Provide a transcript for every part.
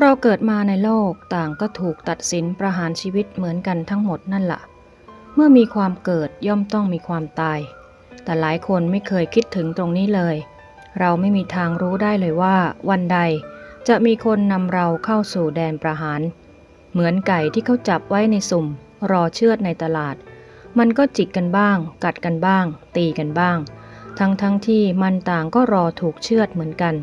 เราเกิดมาในโลกต่างก็ถูกตัดสินประหารชีวิตเหมือนกันทั้งหมดนั่นละ่ะ เมื่อมีความเกิดย่อมต้องมีความตาย แต่หลายคนไม่เคยคิดถึงตรงนี้เลย เราไม่มีทางรู้ได้เลยว่า วันใดจะมีคนนำเราเข้าสู่แดนประหาร เหมือนไก่ที่เขาจับไว้ในสุ่ม รอเชือดในตลาด มันก็จิกกันบ้าง กัดกันบ้าง ตีกันบ้าง ทั้งทั้งที่มันต่างก็รอถูกเชือดเหมือนกัน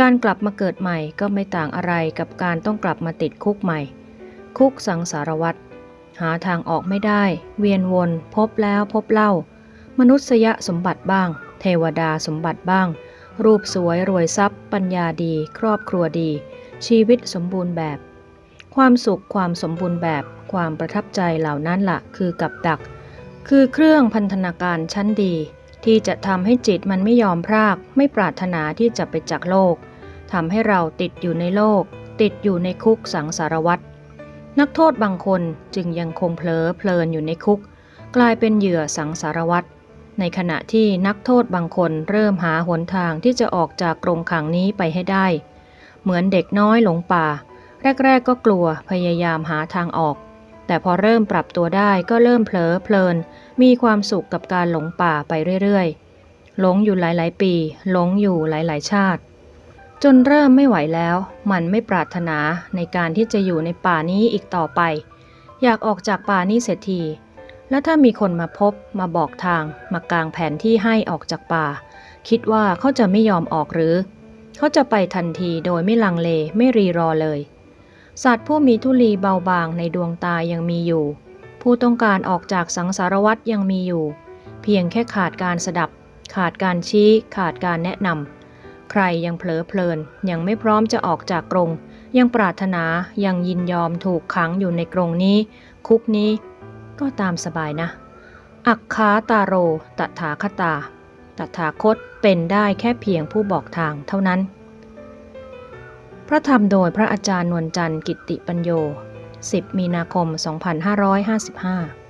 การกลับมาเกิดใหม่ก็ไม่ต่างอะไรกับการต้องกลับมาติดคุกใหม่ คุกสังสารวัตรหาทางออกไม่ได้ เวียนวน พบแล้วพบเล่า มนุษยสมบัติบ้าง เทวดาสมบัติบ้าง รูปสวยรวยทรัพย์ ปัญญาดี ครอบครัวดี ชีวิตสมบูรณ์แบบ ความสุขความสมบูรณ์แบบ ความประทับใจเหล่านั้นละ่ะคือกับดัก คือเครื่องพันธนาการชั้นดี ที่จะทำให้จิตมันไม่ยอมพราก ไม่ปรารถนาที่จะไปจากโลกทำให้เราติดอยู่ในโลก ติดอยู่ในคุกสังสารวัตรนักโทษบางคนจึงยังคงเผลอเพลินอยู่ในคุก กลายเป็นเหยื่อสังสารวัตรในขณะที่นักโทษบางคนเริ่มหาหนทางที่จะออกจากกรงขังนี้ไปให้ได้ เหมือนเด็กน้อยหลงป่า แรก ๆ ก็กลัวพยายามหาทางออก แต่พอเริ่มปรับตัวได้ก็เริ่มเผลอเพลิน มีความสุขกับการหลงป่าไปเรื่อยๆ หลงอยู่หลายๆ ปี หลงอยู่หลายๆ ชาติ จนเริ่มไม่ไหวแล้ว มันไม่ปรารถนาในการที่จะอยู่ในป่านี้อีกต่อไป อยากออกจากป่านี้เสียทีแล้วถ้ามีคนมาพบมาบอกทาง มากางแผนที่ให้ออกจากป่า คิดว่าเขาจะไม่ยอมออกหรือ เขาจะไปทันทีโดยไม่ลังเลไม่รีรอเลย สัตว์ผู้มีทุลีเบาบางในดวงตายังมีอยู่ ผู้ต้องการออกจากสังสารวัตรยังมีอยู่ เพียงแค่ขาดการสดับ ขาดการชี้ขาดการแนะนำใครยังเผลอเพลินยังไม่พร้อมจะออกจากกรงยังปรารถนายังยินยอมถูกขังอยู่ในกรงนี้ คุกนี้ ก็ตามสบายนะ อักขาตาโรตถาคตา ตถาคตเป็นได้แค่เพียงผู้บอกทางเท่านั้น พระธรรมโดยพระอาจารย์นวลจันทร์กิตติปัญโย 10 มีนาคม 2555